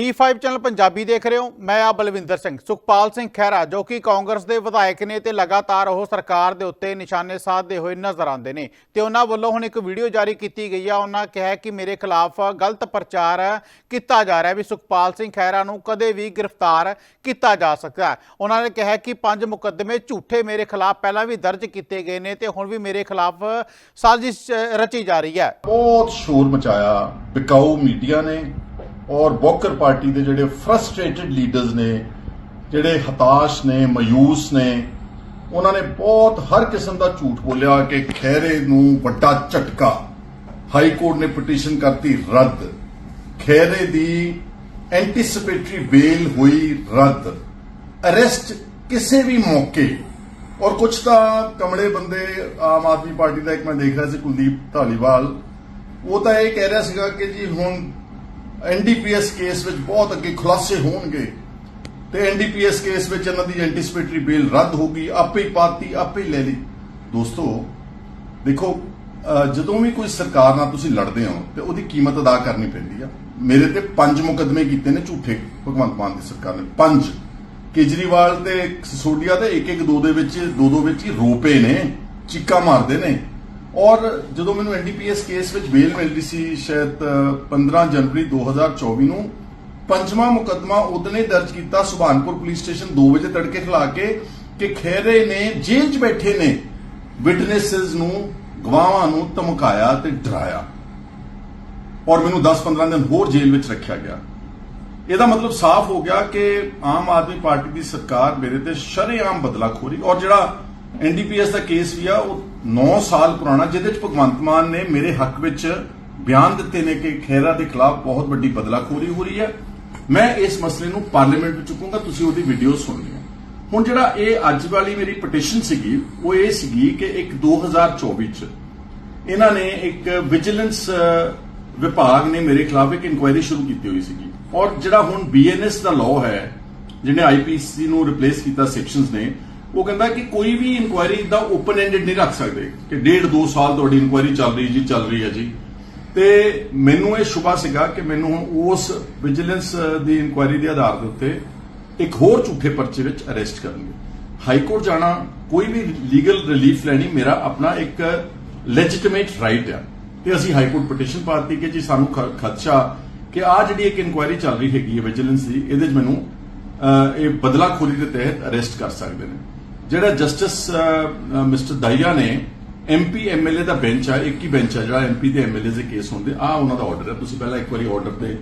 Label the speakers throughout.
Speaker 1: D5 channel Punjabi ਦੇਖ ਰਹੇ ਹੋ। ਮੈਂ ਆ ਬਲਵਿੰਦਰ ਸਿੰਘ। ਸੁਖਪਾਲ ਸਿੰਘ ਖਹਿਰਾ, ਜੋ ਕਿ ਕਾਂਗਰਸ ਦੇ ਵਿਧਾਇਕ ਨੇ ਤੇ ਲਗਾਤਾਰ ਉਹ ਸਰਕਾਰ ਦੇ ਉੱਤੇ ਨਿਸ਼ਾਨੇ ਸਾਧਦੇ ਹੋਏ ਨਜ਼ਰ ਆਉਂਦੇ ਨੇ। ਤੇ ਉਹਨਾਂ ਵੱਲੋਂ ਹੁਣ ਇੱਕ ਵੀਡੀਓ ਜਾਰੀ ਕੀਤੀ ਗਈ ਆ। ਉਹਨਾਂ ਕਿਹਾ ਕਿ ਮੇਰੇ ਖਿਲਾਫ ਗਲਤ ਪ੍ਰਚਾਰ ਕੀਤਾ ਜਾ ਰਿਹਾ ਵੀ ਸੁਖਪਾਲ ਸਿੰਘ ਖਹਿਰਾ ਨੂੰ ਕਦੇ ਵੀ ਗ੍ਰਿਫਤਾਰ ਕੀਤਾ ਜਾ ਸਕਦਾ। ਉਹਨਾਂ ਨੇ ਕਿਹਾ ਕਿ ਪੰਜ ਮੁਕੱਦਮੇ ਝੂਠੇ ਮੇਰੇ ਖਿਲਾਫ ਪਹਿਲਾਂ ਵੀ ਦਰਜ ਕੀਤੇ ਗਏ ਨੇ ਤੇ ਹੁਣ ਵੀ ਮੇਰੇ ਖਿਲਾਫ ਸਾਜ਼ਿਸ਼ ਰਚੀ ਜਾ ਰਹੀ ਹੈ।
Speaker 2: ਬਹੁਤ ਸ਼ੋਰ ਮਚਾਇਆ। ਬਿਕਾਊ ਮੀਡੀਆ ਨੇ ਔਰ ਬੋਕਰ ਪਾਰਟੀ ਦੇ ਜਿਹੜੇ ਫਰਸਟ੍ਰੇਟਡ ਲੀਡਰਸ ਨੇ, ਜਿਹੜੇ ਹਤਾਸ਼ ਨੇ, ਮਾਯੂਸ ਨੇ, ਉਹਨਾਂ ਨੇ ਬਹੁਤ ਹਰ ਕਿਸਮ ਦਾ ਝੂਠ ਬੋਲਿਆ ਕਿ ਖੈਰੇ ਨੂੰ ਵੱਡਾ ਝਟਕਾ। ਹਾਈ ਕੋਰਟ ਨੇ ਪਟੀਸ਼ਨ ਕਰਤੀ ਰੱਦ। ਖੈਰੇ ਦੀ ਐਂਟੀਸਪੇਟਰੀ ਬੇਲ ਹੋਈ ਰੱਦ। ਅਰੈਸਟ ਕਿਸੇ ਵੀ ਮੌਕੇ। ਔਰ ਕੁਝ ਤਾਂ ਕਮਲੇ ਬੰਦੇ ਆਮ ਆਦਮੀ ਪਾਰਟੀ ਦਾ ਇੱਕ ਮੈਂ ਦੇਖ ਰਿਹਾ ਸੀ ਕੁਲਦੀਪ ਢਾਲੀਵਾਲ ਉਹ ਤਾਂ ਇਹ ਕਹਿ ਰਿਹਾ ਸੀਗਾ ਕਿ ਜੀ ਹੁਣ ਐਨਡੀਪੀਐਸ ਕੇਸ ਵਿੱਚ ਬਹੁਤ ਅੱਗੇ ਖੁਲਾਸੇ ਹੋਣਗੇ ਤੇ ਐਨਡੀਪੀਐਸ ਕੇਸ ਵਿੱਚ ਇਹਨਾਂ ਦੀ ਐਂਟੀਸਪੇਟਰੀ ਬੇਲ ਰੱਦ ਹੋ ਗਈ ਆਪੇ ਹੀ ਪਾਤੀ ਆਪੇ ਹੀ ਲੈ ਲਈ। ਦੋਸਤੋ, ਦੇਖੋ ਜਦੋਂ ਵੀ ਕੋਈ ਸਰਕਾਰ ਨਾਲ ਤੁਸੀਂ ਲੜਦੇ ਹੋ ਤੇ ਉਹਦੀ ਕੀਮਤ ਅਦਾ ਕਰਨੀ ਪੈਂਦੀ ਆ। ਮੇਰੇ ਤੇ ਪੰਜ ਮੁਕੱਦਮੇ ਕੀਤੇ ਨੇ ਝੂਠੇ, ਭਗਵੰਤ ਮਾਨ ਦੀ ਸਰਕਾਰ ਨੇ। ਪੰਜ। ਕੇਜਰੀਵਾਲ ਤੇ ਸਿਸੋਡੀਆ ਦੇ ਇੱਕ ਇੱਕ ਦੋ ਦੇ ਵਿੱਚ ਦੋ ਦੋ ਵਿੱਚ ਹੀ ਰੋਪੇ ਨੇ, ਚੀਕਾ ਮਾਰਦੇ ਨੇ। ਔਰ ਜਦੋਂ ਮੈਨੂੰ ਐਨਡੀਪੀਐਸ ਕੇਸ ਵਿੱਚ ਬੇਲ ਮਿਲਦੀ ਸੀ ਸ਼ਾਇਦ ਅਹ, 15 ਜਨਵਰੀ 2024 ਨੂੰ ਪੰਜਵਾਂ ਮੁਕੱਦਮਾ ਉਹਦਨੇ ਦਰਜ ਕੀਤਾ ਸੁਭਾਨਪੁਰ ਪੁਲਿਸ ਸਟੇਸ਼ਨ 2 ਵਜੇ ਤੜਕੇ ਖਿਲਾ ਕੇ ਕਿ ਖੈਰੇ ਨੇ ਜੇਲ੍ਹ 'ਚ ਬੈਠੇ ਨੇ ਵਿਟਨੈਸਸ ਨੂੰ ਗਵਾਹਾਂ ਨੂੰ ਧਮਕਾਇਆ ਤੇ ਡਰਾਇਆ। ਔਰ ਮੈਨੂੰ 10-15 ਦਿਨ ਹੋਰ ਜੇਲ੍ਹ ਵਿੱਚ ਰੱਖਿਆ ਗਿਆ। ਇਹਦਾ ਮਤਲਬ ਸਾਫ਼ ਹੋ ਗਿਆ ਕਿ ਆਮ ਆਦਮੀ ਪਾਰਟੀ ਦੀ ਸਰਕਾਰ ਮੇਰੇ ਤੇ ਸ਼ਰੇਆਮ ਬਦਲਾਖੋਰੀ ਔਰ ਜਿਹੜਾ ਐਨਡੀਪੀਐਸ ਦਾ ਕੇਸ ਵੀ ਆ ਉਹ 9 ਸਾਲ ਪੁਰਾਣਾ, ਜਿਹਦੇ ਚ ਭਗਵੰਤ ਮਾਨ ਨੇ ਮੇਰੇ ਹੱਕ ਵਿੱਚ ਬਿਆਨ ਦਿੱਤੇ ਨੇ ਕਿ ਖਹਿਰਾ ਦੇ ਖਿਲਾਫ ਬਹੁਤ ਵੱਡੀ ਬਦਲਾਖੋਰੀ ਹੋ ਰਹੀ ਹੈ। ਮੈਂ ਇਸ ਮਸਲੇ ਨੂੰ ਪਾਰਲੀਮੈਂਟ ਵਿੱਚ ਚੁੱਕੂੰਗਾ, ਤੁਸੀਂ ਉਹਦੀ ਵੀਡੀਓ ਸੁਣ ਲਿਓ। ਹੁਣ ਜਿਹੜਾ ਇਹ ਅੱਜ ਵਾਲੀ ਮੇਰੀ ਪਟੀਸ਼ਨ ਸੀਗੀ, ਉਹ ਇਹ ਸੀਗੀ ਕਿ ਇੱਕ 2024 ਚ ਇਹਨਾਂ ਨੇ ਇੱਕ ਵਿਜੀਲੈਂਸ ਵਿਭਾਗ ਨੇ ਮੇਰੇ ਖਿਲਾਫ ਇੱਕ ਇਨਕੁਆਇਰੀ ਸ਼ੁਰੂ ਕੀਤੀ ਹੋਈ ਸੀਗੀ। ਔਰ ਜਿਹੜਾ ਹੁਣ ਬੀਐਨਐਸ ਦਾ ਲਾਅ ਹੈ, ਜਿਹਨੇ ਆਈਪੀਸੀ ਨੂੰ ਰਿਪਲੇਸ ਕੀਤਾ ਸੈਕਸ਼ਨਸ ਨੇ ਉਹ ਕਹਿੰਦਾ ਕਿ ਕੋਈ ਵੀ ਇਨਕੁਆਇਰੀ ਦਾ ਓਪਨ ਐਂਡਡ ਨਹੀਂ ਰੱਖ ਸਕਦੇ ਕਿ ਡੇਢ ਦੋ ਸਾਲ ਤੁਹਾਡੀ ਇਨਕੁਆਇਰੀ ਚੱਲ ਰਹੀ ਜੀ ਚੱਲ ਰਹੀ ਹੈ ਜੀ। ਤੇ ਮੈਨੂੰ ਇਹ ਸ਼ੁਭਾ ਸੀਗਾ ਕਿ ਮੈਨੂੰ ਉਸ ਵਿਜੀਲੈਂਸ ਦੀ ਇਨਕੁਆਇਰੀ ਦੇ ਆਧਾਰ ਦੇ ਉੱਤੇ ਇੱਕ ਹੋਰ ਝੂਠੇ ਪਰਚੇ ਵਿੱਚ ਅਰੈਸਟ ਕਰਨਗੇ। ਹਾਈ ਕੋਰਟ ਜਾਣਾ ਕੋਈ ਵੀ ਲੀਗਲ ਰਿਲੀਫ ਲੈਣੀ ਮੇਰਾ ਆਪਣਾ ਇੱਕ ਲੈਜਿਟੀਮੇਟ ਰਾਈਟ ਆ। ਤੇ ਅਸੀਂ ਹਾਈ ਕੋਰਟ ਪਟੀਸ਼ਨ ਪਾਤੀ ਕਿ ਜੀ ਸਾਨੂੰ ਖਦਸ਼ਾ ਕਿ ਆ ਜਿਹੜੀ ਇੱਕ ਇਨਕੁਆਇਰੀ ਚੱਲ ਰਹੀ ਹੈਗੀ ਹੈ ਵਿਜੀਲੈਂਸ ਦੀ ਇਹਦੇ 'ਚ ਮੈਨੂੰ ਅਹ, ਇਹ ਬਦਲਾਖੋਰੀ ਦੇ ਤਹਿਤ ਅਰੈਸਟ ਕਰ ਸਕਦੇ ਨੇ। ਜਿਹੜਾ ਜਸਟਿਸ ਮਿਸਟਰ ਦਾਈਆ ਨੇ ਐਮਪੀ ਐਮਐਲਏ ਦਾ ਬੈਂਚ ਆ, ਇੱਕ ਹੀ ਬੈਂਚ ਆ ਜਿਹੜਾ ਐਮਪੀ ਤੇ ਐਮਐਲਏ ਦੇ ਕੇਸ ਹੁੰਦੇ, ਆ ਉਹਨਾਂ ਦਾ ਆਰਡਰ ਹੈ। ਤੁਸੀਂ ਪਹਿਲਾਂ ਇੱਕ ਵਾਰੀ ਆਰਡਰ ਤੇ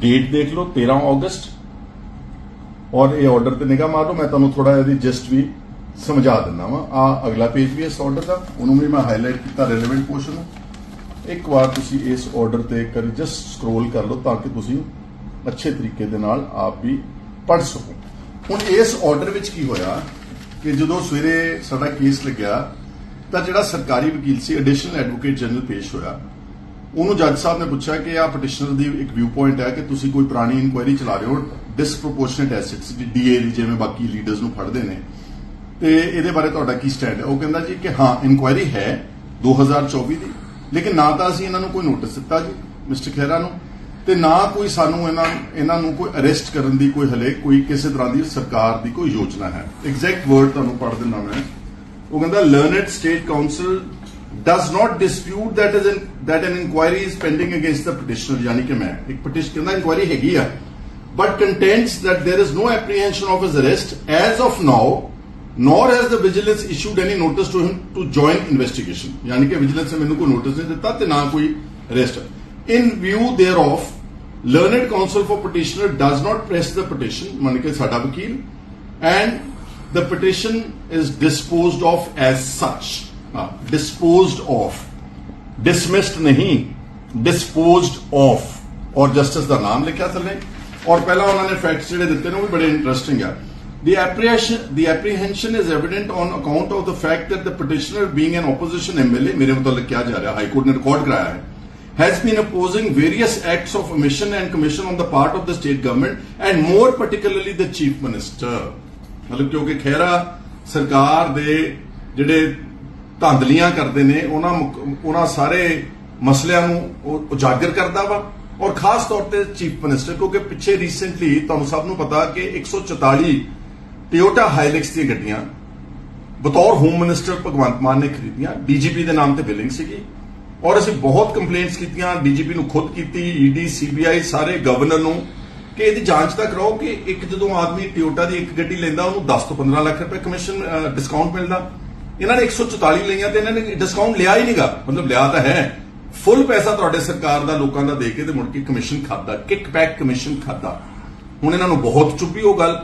Speaker 2: ਡੇਟ ਦੇਖ ਲਓ 13 ਅਗਸਤ ਔਰ ਇਹ ਆਰਡਰ ਤੇ ਨਿਗਾਹ ਮਾਰੋ, ਮੈਂ ਤੁਹਾਨੂੰ ਥੋੜਾ ਇਹਦੀ ਜਸਟ ਵੀ ਸਮਝਾ ਦਿੰਦਾ ਵਾਂ। ਆ ਅਗਲਾ ਪੇਜ ਵੀ ਇਸ ਆਰਡਰ ਦਾ, ਉਹਨੂੰ ਵੀ ਮੈਂ ਹਾਈਲਾਈਟ ਕੀਤਾ ਰੈਲੇਵੈਂਟ ਪੋਰਸ਼ਨ ਨੂੰ। ਇੱਕ ਵਾਰ ਤੁਸੀਂ ਇਸ ਆਰਡਰ ਤੇ ਇੱਕ ਜਸਟ ਸਕਰੋਲ ਕਰ ਲਓ ਤਾਂ ਕਿ ਤੁਸੀਂ ਅੱਛੇ ਤਰੀਕੇ ਦੇ ਨਾਲ ਆਪ ਵੀ ਪੜ੍ਹ ਸਕੋ। ਹੁਣ ਇਸ ਆਰਡਰ ਵਿੱਚ ਕੀ ਹੋਇਆ? ਕਿ ਜਦੋਂ ਸਵੇਰੇ ਸਾਡਾ ਕੇਸ ਲੱਗਿਆ, ਤਾਂ ਜਿਹੜਾ ਸਰਕਾਰੀ ਵਕੀਲ ਸੀ ਐਡੀਸ਼ਨਲ ਐਡਵੋਕੇਟ ਜਨਰਲ ਪੇਸ਼ ਹੋਇਆ। ਉਹਨੂੰ ਜੱਜ ਸਾਹਿਬ ਨੇ ਪੁੱਛਿਆ ਕਿ ਆ ਪਟੀਸ਼ਨਰ ਦੀ ਇੱਕ ਵਿਊ ਪੁਆਇੰਟ ਹੈ ਕਿ ਤੁਸੀਂ ਕੋਈ ਪੁਰਾਣੀ ਇਨਕੁਆਇਰੀ ਚਲਾ ਰਹੇ ਹੋ ਡਿਸਪ੍ਰੋਪੋਰਸ਼ਨੇਟ ਐਸੈਟਸ ਦੀ ਡੀਏ ਦੀ, ਜਿਵੇਂ ਬਾਕੀ ਲੀਡਰਸ ਨੂੰ ਫੜਦੇ ਨੇ। ਤੇ ਇਹਦੇ ਬਾਰੇ ਤੁਹਾਡਾ ਕੀ ਸਟੈਂਡ ਹੈ? ਉਹ ਕਹਿੰਦਾ ਜੀ ਕਿ ਹਾਂ ਇਨਕੁਆਇਰੀ ਹੈ 2024 ਦੀ, ਲੇਕਿਨ ਨਾ ਤਾਂ ਅਸੀਂ ਇਹਨਾਂ ਨੂੰ ਕੋਈ ਨੋਟਿਸ ਦਿੱਤਾ ਜੀ ਮਿਸਟਰ ਖਹਿਰਾ ਨੂੰ। ਤੇ ਨਾ ਕੋਈ ਸਾਨੂੰ ਇਹਨਾਂ ਇਹਨਾਂ ਨੂੰ ਕੋਈ ਅਰੈਸਟ ਕਰਨ ਦੀ ਕੋਈ ਹਲੇ ਕੋਈ ਕਿਸੇ ਤਰ੍ਹਾਂ ਦੀ ਸਰਕਾਰ ਦੀ ਕੋਈ ਯੋਜਨਾ ਹੈ ਐਗਜ਼ੈਕਟ ਵਰਡ ਤੁਹਾਨੂੰ ਪੜ੍ਹ ਦਿੰਦਾ ਮੈਂ ਉਹ ਕਹਿੰਦਾ learned state council does not dispute that is in, that an inquiry is pending against the petitioner ਯਾਨੀ ਕਿ ਮੈਂ ਇੱਕ ਪਟੀਸ਼ਨ ਕਹਿੰਦਾ ਇਨਕੁਆਇਰੀ ਹੈਗੀ ਆ but contends that there is no apprehension of his arrest as of now nor has the vigilance issued any notice to him to join investigation ਯਾਨੀ ਕਿ vigilance ਨੇ ਮੈਨੂੰ ਕੋਈ ਨੋਟਿਸ ਨਹੀਂ ਦਿੱਤਾ ਤੇ ਨਾ ਕੋਈ arrest in view thereof learned counsel for petitioner does not press the petition ਮੰਨ ਕੇ ਸਾਡਾ ਵਕੀਲ and the petition is disposed of as such ਹਾਂ, disposed of dismissed ਨਹੀਂ disposed of ਔਰ ਜਸਟਿਸ ਦਾ ਨਾਮ ਲਿਖਿਆ ਥੱਲੇ ਔਰ ਪਹਿਲਾਂ ਉਹਨਾਂ ਨੇ ਫੈਕਟਸ ਜਿਹੜੇ ਦਿੱਤੇ ਨੇ ਉਹ ਵੀ ਬੜੇ ਇੰਟਰਸਟਿੰਗ ਆ The apprehension, the apprehension is evident on account of the fact that the petitioner being an opposition MLA, ਮੇਰੇ ਮੁਤਲਕ ਕਿਹਾ ਜਾ ਰਿਹਾ ਹਾਈ ਕੋਰਟ ਨੇ ਰਿਕਾਰਡ ਕਰਾਇਆ ਹੈ has been opposing various acts of omission and commission on the part of the state government and more particularly the chief minister. ਮਤਲਬ ਕਿਉਂਕਿ ਖਹਿਰਾ ਸਰਕਾਰ ਦੇ ਜਿਹੜੇ ਧਾਂਦਲੀਆਂ ਕਰਦੇ ਨੇ, ਉਹਨਾਂ ਉਹਨਾਂ ਸਾਰੇ ਮਸਲਿਆਂ ਨੂੰ ਉਜਾਗਰ ਕਰਦਾ ਵਾ ਔਰ ਖਾਸ ਤੌਰ ਤੇ ਚੀਫ ਮਿਨਿਸਟਰ ਕਿਉਂਕਿ ਪਿੱਛੇ ਰੀਸੈਂਟਲੀ ਤੁਹਾਨੂੰ ਸਭ ਨੂੰ ਪਤਾ ਕਿ 144 ਟਿਓਟਾ ਹਾਈਲੈਕਸ ਦੀਆਂ ਗੱਡੀਆਂ ਬਤੌਰ ਹੋਮ ਮਿਨਿਸਟਰ ਭਗਵੰਤ ਮਾਨ ਨੇ ਖਰੀਦੀਆਂ ਡੀਜੀਪੀ ਦੇ ਨਾਮ ਤੇ ਬਿਲਿੰਗ ਸੀਗੀ। ਔਰ ਅਸੀਂ ਬਹੁਤ ਕੰਪਲੇਂਟਸ ਕੀਤੀਆਂ ਡੀਜੀਪੀ ਨੂੰ ਖੁਦ ਕੀਤੀ ਈਡੀ ਸੀਬੀਆਈ ਸਾਰੇ ਗਵਰਨਰ ਨੂੰ, ਕਿ ਇਹਦੀ ਜਾਂਚ ਤਾਂ ਕਰਾਓ ਕਿ ਇੱਕ ਜਦੋਂ ਆਦਮੀ ਟਿਓਟਾ ਦੀ ਇੱਕ ਗੱਡੀ ਲੈਂਦਾ, ਉਹਨੂੰ 10 ਤੋਂ 15 ਲੱਖ ਰੁਪਏ ਕਮਿਸ਼ਨ ਡਿਸਕਾਊਂਟ ਮਿਲਦਾ। ਇਹਨਾਂ ਨੇ 144 ਲਈਆਂ ਤੇ ਇਹਨਾਂ ਨੇ ਡਿਸਕਾਊਂਟ ਲਿਆ ਹੀ ਨਹੀਂਗਾ ਮਤਲਬ ਲਿਆ ਤਾਂ ਹੈ। ਫੁੱਲ ਪੈਸਾ ਤੁਹਾਡੇ ਸਰਕਾਰ ਦਾ ਲੋਕਾਂ ਦਾ ਦੇ ਕੇ ਤੇ ਮੁੜ ਕੇ ਕਮਿਸ਼ਨ ਖਾਦਾ ਕਿਕ ਬੈਕ ਕਮਿਸ਼ਨ ਖਾਦਾ ਹੁਣ ਇਹਨਾਂ ਨੂੰ ਬਹੁਤ ਚੁੱਪੀ ਉਹ ਗੱਲ।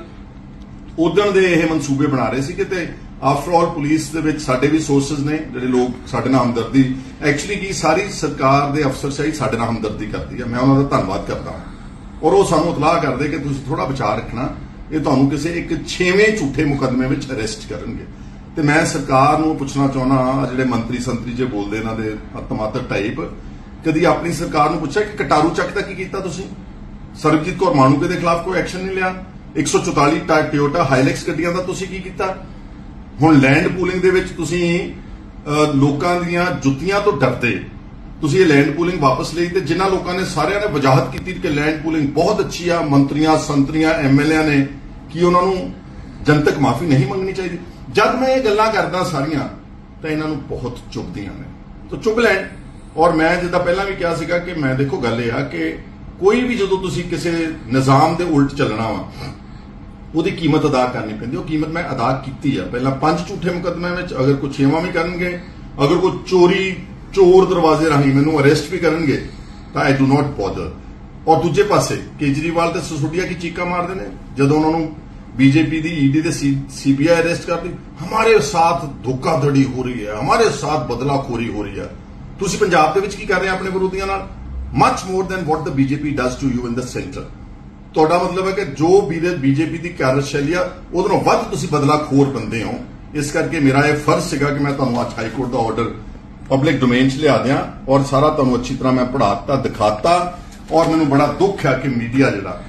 Speaker 2: ਉਦਣ ਦੇ ਇਹ ਮਨਸੂਬੇ ਬਣਾ ਰਹੇ ਸੀ ਕਿ ਤੇ ਆਫਟਰ ਆਲ ਪੁਲਿਸ ਦੇ ਵਿੱਚ ਸਾਡੇ ਵੀ ਸੋਰਸਸ ਨੇ, ਜਿਹੜੇ ਲੋਕ ਸਾਡੇ ਨਾਲ ਹਮਦਰਦੀ। ਐਕਚੁਅਲੀ ਕੀ ਸਾਰੀ ਸਰਕਾਰ ਦੇ ਅਫਸਰਸ਼ਾਹੀ ਸਾਡੇ ਨਾਲ ਹਮਦਰਦੀ ਕਰਦੀ ਹੈ ਮੈਂ ਉਹਨਾਂ ਦਾ ਧੰਨਵਾਦ ਕਰਦਾ ਹਾਂ। ਔਰ ਉਹ ਸਾਨੂੰ ਇਤਲਾਹ ਕਰਦੇ ਕਿ ਤੁਸੀਂ ਥੋੜਾ ਵਿਚਾਰ ਰੱਖਣਾ, ਇਹ ਤੁਹਾਨੂੰ ਕਿਸੇ ਇੱਕ 6ਵੇਂ ਝੂਠੇ ਮੁਕੱਦਮੇ ਵਿੱਚ ਅਰੈਸਟ ਕਰਨਗੇ। ਤੇ ਮੈਂ ਸਰਕਾਰ ਨੂੰ ਪੁੱਛਣਾ ਚਾਹੁੰਦਾ ਆਹ ਜਿਹੜੇ ਮੰਤਰੀ ਸੰਤਰੀ ਜੇ ਬੋਲਦੇ ਇਹਨਾਂ ਦੇ ਅਤਮਾਤਰ ਟਾਈਪ ਕਦੀ ਆਪਣੀ ਸਰਕਾਰ ਨੂੰ ਪੁੱਛਿਆ ਕਿ ਕਟਾਰੂ ਚੱਕ ਦਾ ਕੀ ਕੀਤਾ ਤੁਸੀਂ? ਸਰਬਜੀਤ ਕੌਰ ਮਾਣੂਕੇ ਦੇ ਖਿਲਾਫ ਕੋਈ ਐਕਸ਼ਨ ਨਹੀਂ ਲਿਆ। 144 ਟਾਇਰ ਟਿਓਟਾ ਹਾਈਲੈਕਸ ਗੱਡੀਆਂ ਦਾ ਤੁਸੀਂ ਕੀ ਕੀਤਾ? ਹੁਣ ਲੈਂਡ ਪੂਲਿੰਗ ਦੇ ਵਿੱਚ ਤੁਸੀਂ ਲੋਕਾਂ ਦੀਆਂ ਜੁੱਤੀਆਂ ਤੋਂ ਡਰਦੇ। ਤੁਸੀਂ ਇਹ ਲੈਂਡ ਪੂਲਿੰਗ ਵਾਪਸ ਲਈ ਤੇ ਜਿਨ੍ਹਾਂ ਲੋਕਾਂ ਨੇ ਸਾਰਿਆਂ ਨੇ ਵਜਾਹਤ ਕੀਤੀ ਕਿ ਲੈਂਡ ਪੂਲਿੰਗ ਬਹੁਤ ਅੱਛੀ ਆ, ਮੰਤਰੀਆਂ, ਸੰਤਰੀਆਂ ਐਮਐਲਏ ਨੇ, ਕਿ ਉਹਨਾਂ ਨੂੰ ਜਨਤਕ ਮਾਫੀ ਨਹੀਂ ਮੰਗਣੀ ਚਾਹੀਦੀ। ਜਦ ਮੈਂ ਇਹ ਗੱਲਾਂ ਕਰਦਾ ਸਾਰੀਆਂ, ਤਾਂ ਇਹਨਾਂ ਨੂੰ ਬਹੁਤ ਚੁੱਭਦੀਆਂ ਨੇ। ਤਾਂ ਚੁੱਭ ਲੈਣ। ਔਰ ਮੈਂ ਜਿੱਦਾਂ ਪਹਿਲਾਂ ਵੀ ਕਿਹਾ ਸੀਗਾ ਕਿ ਮੈਂ ਦੇਖੋ ਗੱਲ ਇਹ ਆ ਕਿ ਕੋਈ ਵੀ ਜਦੋਂ ਤੁਸੀਂ ਕਿਸੇ ਨਿਜ਼ਾਮ ਦੇ ਉਲਟ ਚੱਲਣਾ ਵਾ ਉਹਦੀ ਕੀਮਤ ਅਦਾ ਕਰਨੀ ਪੈਂਦੀ ਉਹ ਕੀਮਤ ਮੈਂ ਅਦਾ ਕੀਤੀ ਆ। ਪਹਿਲਾਂ ਪੰਜ ਝੂਠੇ ਮੁਕੱਦਮਿਆਂ ਵਿੱਚ ਅਗਰ ਕੋਈ ਛੇਵਾਂ ਵੀ ਕਰਨਗੇ, ਅਗਰ ਕੋਈ ਚੋਰੀ, ਚੋਰ ਦਰਵਾਜ਼ੇ ਰਾਹੀਂ ਮੈਨੂੰ ਅਰੈਸਟ ਵੀ ਕਰਨਗੇ, ਤਾਂ ਆਈ ਡੂ ਨਾਟ ਬੋਦਰ ਔਰ ਦੂਜੇ ਪਾਸੇ, ਕੇਜਰੀਵਾਲ ਤੇ ਸਸੋਡੀਆ ਕੀ ਚੀਕਾ ਮਾਰਦੇ ਨੇ? ਜਦੋਂ ਉਹਨਾਂ ਨੂੰ ਬੀਜੇਪੀ ਦੀ ਈਡੀ ਤੇ ਸੀਬੀਆਈ ਅਰੈਸਟ ਕਰਦੀ ਹਮਾਰੇ ਸਾਥ ਧੋਖਾਧੜੀ ਹੋ ਰਹੀ ਹੈ, ਹਮਾਰੇ ਸਾਥ ਬਦਲਾਖੋਰੀ ਹੋ ਰਹੀ ਹੈ। ਤੁਸੀਂ ਪੰਜਾਬ ਦੇ ਵਿੱਚ ਕੀ ਕਰ ਰਹੇ ਆਪਣੇ ਵਿਰੋਧੀਆਂ ਨਾਲ? Much more than what the BJP does to you in the centre ਤੁਹਾਡਾ ਮਤਲਬ ਹੈ ਕਿ ਜੋ ਬੀਜੇਪੀ ਦੀ ਕਾਰਜਸ਼ੈਲੀ ਆ, ਉਹਦੇ ਵੱਧ ਤੁਸੀਂ ਬਦਲਾਖੋਰ ਬੰਦੇ ਹੋ। ਇਸ ਕਰਕੇ ਮੇਰਾ ਇਹ ਫਰਜ਼ ਸੀਗਾ ਕਿ ਮੈਂ ਤੁਹਾਨੂੰ ਅੱਜ ਹਾਈ ਕੋਰਟ ਦਾ ਆਰਡਰ ਪਬਲਿਕ ਡੋਮੇਨ 'ਚ ਲਿਆ ਦਿਆਂ ਔਰ ਸਾਰਾ ਤੁਹਾਨੂੰ ਅੱਛੀ ਤਰ੍ਹਾਂ ਮੈਂ ਪੜ੍ਹਾਤਾ, ਦਿਖਾਤਾ ਔਰ ਮੈਨੂੰ ਬੜਾ ਦੁੱਖ ਆ ਕਿ ਮੀਡੀਆ ਜਿਹੜਾ,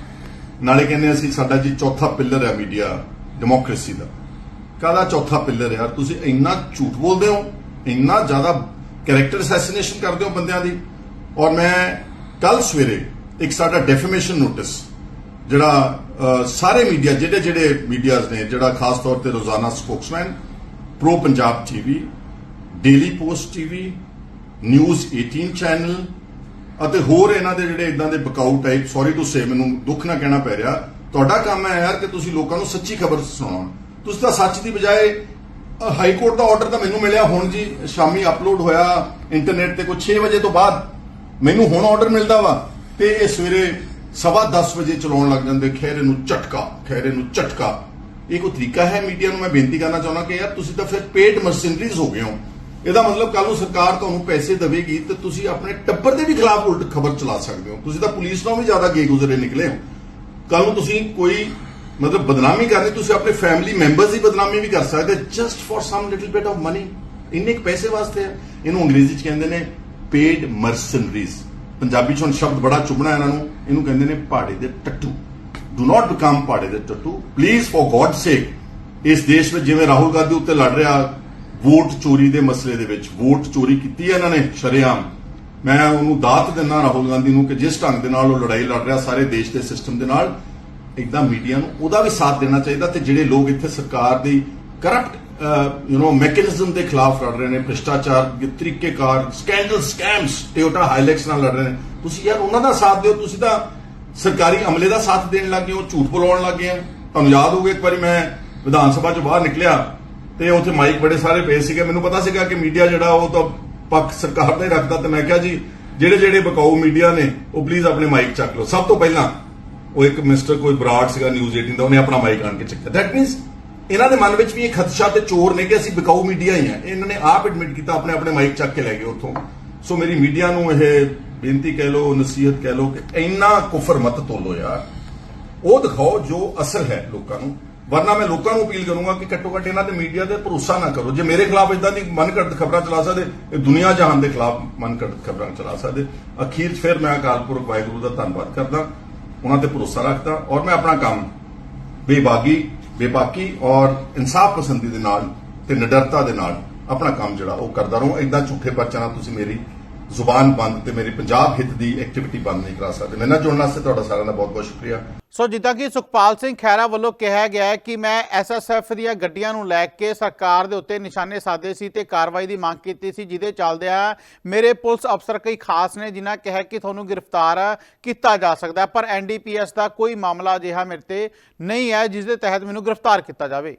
Speaker 2: ਨਾਲੇ ਕਹਿੰਦੇ ਅਸੀਂ ਸਾਡਾ ਜੀ ਚੌਥਾ ਪਿੱਲਰ ਹੈ ਮੀਡੀਆ ਡੈਮੋਕ੍ਰੇਸੀ ਦਾ। ਕਾਹਦਾ ਚੌਥਾ ਪਿੱਲਰ ਯਾਰ? ਤੁਸੀਂ ਇੰਨਾ ਝੂਠ ਬੋਲਦੇ ਹੋ, ਇੰਨਾ ਜ਼ਿਆਦਾ ਕੈਰੈਕਟਰ ਅਸੈਸੀਨੇਸ਼ਨ ਕਰਦੇ ਹੋ ਬੰਦਿਆਂ ਦੀ। ਔਰ ਮੈਂ ਕੱਲ ਸਵੇਰੇ ਇੱਕ ਸਾਡਾ ਡੈਫੇਮੇਸ਼ਨ ਨੋਟਿਸ ਜਿਹੜਾ ਸਾਰੇ ਮੀਡੀਆ, ਜਿਹੜੇ ਜਿਹੜੇ ਮੀਡੀਆਜ਼ ਨੇ, ਜਿਹੜਾ ਖਾਸ ਤੌਰ ਤੇ Rozana Spokesman, Pro Punjab TV, Daily Post TV, News 18 channel, ਅਤੇ ਹੋਰ ਇਹਨਾਂ ਦੇ ਜਿਹੜੇ ਇਦਾਂ ਦੇ ਬਕਾਊ ਟਾਈਪ ਸੌਰੀ ਟੂ ਸੇ ਮੈਨੂੰ ਦੁੱਖ ਨਾ ਕਹਿਣਾ ਪੈ ਰਿਹਾ। ਤੁਹਾਡਾ ਕੰਮ ਹੈ ਯਾਰ ਕਿ ਤੁਸੀਂ ਲੋਕਾਂ ਨੂੰ ਸੱਚੀ ਖਬਰ ਸੁਣਾਓ ਤੁਸੀਂ ਤਾਂ ਸੱਚ ਦੀ ਬਜਾਏ ਹਾਈ ਕੋਰਟ ਦਾ ਆਰਡਰ ਤਾਂ ਮੈਨੂੰ ਮਿਲਿਆ ਹੁਣ ਜੀ, ਸ਼ਾਮੀ ਅਪਲੋਡ ਹੋਇਆ ਇੰਟਰਨੈਟ ਤੇ ਕੋਈ 6 ਵਜੇ ਤੋਂ ਬਾਅਦ। ਮੈਨੂੰ ਹੁਣ ਆਰਡਰ ਮਿਲਦਾ ਵਾ, ਤੇ ਇਹ ਸਵੇਰੇ ਸਵਾ 10 ਵਜੇ ਚਲਾਉਣ ਲੱਗ ਜਾਂਦੇ ਖੈਰੇ ਨੂੰ ਝਟਕਾ ਖੈਰੇ ਨੂੰ ਝਟਕਾ। ਇਹ ਕੋਈ ਤਰੀਕਾ ਹੈ ਮੀਡੀਆ ਨੂੰ? ਮੈਂ ਬੇਨਤੀ ਕਰਨਾ ਚਾਹੁੰਦਾ ਕਿ ਯਾਰ ਤੁਸੀਂ ਤਾਂ ਫਿਰ ਪੇਡ ਮਰਸਨਰੀਜ਼ ਹੋ ਗਏ ਹੋ। ਇਹਦਾ ਮਤਲਬ ਕੱਲ ਨੂੰ ਸਰਕਾਰ ਤੁਹਾਨੂੰ ਪੈਸੇ ਦੇਵੇਗੀ ਤੇ ਤੁਸੀਂ ਆਪਣੇ ਟੱਬਰ ਦੇ ਵੀ ਖਿਲਾਫ ਉਲਟ ਖਬਰ ਚਲਾ ਸਕਦੇ ਹੋ। ਤੁਸੀਂ ਤਾਂ ਪੁਲਿਸ ਨਾਲੋਂ ਵੀ ਜ਼ਿਆਦਾ ਗੇ ਗੁਜ਼ਰੇ ਨਿਕਲੇ ਹੋ। ਕੱਲ ਨੂੰ ਤੁਸੀਂ ਕੋਈ ਮਤਲਬ ਬਦਨਾਮੀ ਕਰਨੀ, ਤੁਸੀਂ ਆਪਣੇ ਫੈਮਿਲੀ ਮੈਂਬਰਸ ਦੀ ਬਦਨਾਮੀ ਵੀ ਕਰ ਸਕਦੇ just for some little bit of money ਇੰਨੇ ਪੈਸੇ ਵਾਸਤੇ ਇਹਨੂੰ ਅੰਗਰੇਜ਼ੀ ਚ ਕਹਿੰਦੇ ਨੇ ਪੇਡ ਮਰਸਨਰੀਜ਼ ਪੰਜਾਬੀ ਚ ਹੁਣ ਸ਼ਬਦ ਬੜਾ ਚੁਭਣਾ ਇਹਨਾਂ ਨੂੰ, ਇਹਨੂੰ ਕਹਿੰਦੇ ਨੇ ਪਾੜੇ ਦੇ ਟੱਟੂ। ਡੂ ਨਾਟ ਬਿਕਮ ਪਾੜੇ ਦੇ ਟੱਟੂ। ਪਲੀਜ਼ ਫॉर ਗॉड ਸੇਕ ਇਸ ਦੇਸ਼ ਵਿੱਚ ਜਿਵੇਂ ਰਾਹੁਲ ਗਾਂਧੀ ਉੱਤੇ ਲੜ ਰਿਹਾ, ਵੋਟ ਚੋਰੀ ਦੇ ਮਸਲੇ ਦੇ ਵਿੱਚ, ਵੋਟ ਚੋਰੀ ਕੀਤੀ ਹੈ ਇਹਨਾਂ ਨੇ, ਸ਼ਰੇਆਮ। ਮੈਂ ਉਹਨੂੰ ਦਾਤ ਦਿੰਦਾ ਰਾਹੁਲ ਗਾਂਧੀ ਨੂੰ ਕਿ ਜਿਸ ਢੰਗ ਦੇ ਨਾਲ ਉਹ ਲੜਾਈ ਲੜ ਰਿਹਾ ਸਾਰੇ ਦੇਸ਼ ਦੇ ਸਿਸਟਮ ਦੇ ਨਾਲ ਇਕਦਮ ਮੀਡੀਆ ਨੂੰ ਉਹਦਾ ਵੀ ਸਾਥ ਦੇਣਾ ਚਾਹੀਦਾ ਤੇ ਜਿਹੜੇ ਲੋਕ ਇੱਥੇ ਸਰਕਾਰ ਦੀ ਕਰਪਟ ਯੂ نو ਮੈਕੈਨਿਜ਼ਮ ਦੇ ਖਿਲਾਫ ਲੜ ਰਹੇ ਨੇ, ਭ੍ਰਿਸ਼ਟਾਚਾਰ ਦੇ ਤਰੀਕੇਕਾਰ ਸਕੈਂਡਲ ਸਕੈਮਸ ਟਿਓਟਾ ਹਾਈਲੈਕਸ ਨਾਲ ਲੜ ਰਹੇ ਨੇ। ਤੁਸੀਂ ਯਾਰ ਉਹਨਾਂ ਦਾ ਸਾਥ ਦਿਓ, ਤੁਸੀਂ ਤਾਂ ਸਰਕਾਰੀ ਅਮਲੇ ਦਾ ਸਾਥ ਦੇਣ ਲੱਗੇ ਹੋ, ਝੂਠ ਬੋਲਾਉਣ ਲੱਗੇ ਆ। ਤੁਹਾਨੂੰ ਯਾਦ ਹੋਊਗਾ ਇੱਕ ਵਾਰੀ ਮੈਂ ਵਿਧਾਨ ਸਭਾ ਚੋਂ ਬਾਹਰ ਨਿਕਲਿਆ ਤੇ ਉੱਥੇ ਮਾਈਕ ਬੜੇ ਸਾਰੇ ਪਏ ਸੀਗੇ। ਮੈਨੂੰ ਪਤਾ ਸੀਗਾ ਕਿ ਮੀਡੀਆ ਜਿਹੜਾ ਉਹ ਤਾਂ ਪੱਖ ਸਰਕਾਰ ਦਾ ਹੀ ਰੱਖਦਾ ਤੇ ਮੈਂ ਕਿਹਾ ਜੀ, ਜਿਹੜੇ ਜਿਹੜੇ ਬਕਾਊ ਮੀਡੀਆ ਨੇ, ਉਹ ਪਲੀਜ਼ ਆਪਣੇ ਮਾਈਕ ਚੱਕ ਲਓ। ਸਭ ਤੋਂ ਪਹਿਲਾਂ ਉਹ ਇੱਕ ਮਿਸਟਰ ਕੋਈ ਬਰਾੜ ਸੀਗਾ ਨਿਊਜ਼ 18 ਦਾ, ਉਹਨੇ ਆਪਣਾ ਮਾਈਕ ਆਣ ਕੇ ਚੱਕਿਆ। ਦੈਟ ਮੀਨਸ ਇਹਨਾਂ ਦੇ ਮਨ ਵਿੱਚ ਵੀ ਇਹ ਖਦਸ਼ਾ ਤੇ ਚੋਰ ਨੇ ਕਿ ਅਸੀਂ ਬਕਾਊ ਮੀਡੀਆ ਹੀ ਆ ਇਹਨਾਂ ਨੇ ਆਪ ਐਡਮਿਟ ਕੀਤਾ, ਆਪਣੇ ਆਪਣੇ ਮਾਈਕ ਚੱਕ ਕੇ ਲੈ ਗਏ ਉੱਥੋਂ। ਸੋ ਮੇਰੀ ਮੀਡੀਆ ਨੂੰ ਇਹ ਬੇਨਤੀ ਕਹਿ ਲਓ, ਨਸੀਹਤ ਕਹਿ ਲਓ ਕਿ ਇੰਨਾ ਕੁਫਰ ਮਤ ਤੋਲੋ ਯਾਰ। ਉਹ ਦਿਖਾਓ ਜੋ ਅਸਲ ਹੈ ਲੋਕਾਂ ਨੂੰ। ਵਰਨਾ ਮੈਂ ਲੋਕਾਂ ਨੂੰ ਅਪੀਲ ਕਰੂੰਗਾ ਕਿ ਘੱਟੋ ਘੱਟ ਇਹਨਾਂ ਦੇ ਮੀਡੀਆ ਤੇ ਭਰੋਸਾ ਨਾ ਕਰੋ। ਜੇ ਮੇਰੇ ਖਿਲਾਫ ਇਦਾਂ ਦੀ ਮਨਘੜਤ ਖਬਰਾਂ ਚਲਾ ਸਕਦੇ, ਇਹ ਦੁਨੀਆ ਜਹਾਨ ਦੇ ਖਿਲਾਫ ਮਨਘੜਤ ਖਬਰਾਂ ਚਲਾ ਸਕਦੇ। ਅਖੀਰ 'ਚ ਫਿਰ ਮੈਂ ਅਕਾਲ ਪੁਰਖ ਵਾਹਿਗੁਰੂ ਦਾ ਧੰਨਵਾਦ ਕਰਦਾ, ਉਹਨਾਂ ਤੇ ਭਰੋਸਾ ਰੱਖਦਾ ਔਰ ਮੈਂ ਆਪਣਾ ਕੰਮ ਬੇਬਾਗੀ ਬੇਬਾਕੀ ਔਰ ਇਨਸਾਫ ਪਸੰਦੀ ਦੇ ਨਾਲ ਤੇ ਨਿਡਰਤਾ ਦੇ ਨਾਲ ਆਪਣਾ ਕੰਮ ਜਿਹੜਾ ਉਹ ਕਰਦਾ ਰਹੋ। ਇਦਾਂ ਝੂਠੇ ਪਰਚਾ ਨਾਲ ਤੁਸੀਂ ਮੇਰੀ ਜ਼ੁਬਾਨ ਬੰਦ ਤੇ ਮੇਰੀ ਪੰਜਾਬ ਹਿੱਤ ਦੀ ਐਕਟੀਵਿਟੀ ਬੰਦ ਨਹੀਂ ਕਰਾ ਸਕਦੇ। ਮੇਰੇ ਨਾਲ ਜੁੜਨ ਵਾਸਤੇ ਤੁਹਾਡਾ ਸਾਰਿਆਂ ਦਾ ਬਹੁਤ ਬਹੁਤ ਸ਼ੁਕਰੀਆ।
Speaker 1: ਸੋ ਜਿੱਦਾਂ ਕਿ ਸੁਖਪਾਲ ਸਿੰਘ ਖਹਿਰਾ ਵੱਲੋਂ ਕਿਹਾ ਗਿਆ ਹੈ ਕਿ ਮੈਂ ਐਸਐਸਐਫ ਦੀਆਂ ਗੱਡੀਆਂ ਨੂੰ ਲੈ ਕੇ ਸਰਕਾਰ ਦੇ ਉੱਤੇ ਨਿਸ਼ਾਨੇ ਸਾਧੇ ਸੀ ਤੇ ਕਾਰਵਾਈ ਦੀ ਮੰਗ ਕੀਤੀ ਸੀ ਜਿਹਦੇ ਚੱਲਦਿਆਂ ਮੇਰੇ ਪੁਲਿਸ ਅਫਸਰ ਕਈ ਖਾਸ ਨੇ ਜਿਨ੍ਹਾਂ ਕਿਹਾ ਕਿ ਤੁਹਾਨੂੰ ਗ੍ਰਿਫਤਾਰ ਕੀਤਾ ਜਾ ਸਕਦਾ ਹੈ, ਪਰ ਐਨਡੀਪੀਐਸ ਦਾ ਕੋਈ ਮਾਮਲਾ ਅਜਿਹਾ ਮੇਰੇ ਤੇ ਨਹੀਂ ਹੈ ਜਿਸ ਦੇ ਤਹਿਤ ਮੈਨੂੰ ਗ੍ਰਿਫਤਾਰ ਕੀਤਾ ਜਾਵੇ।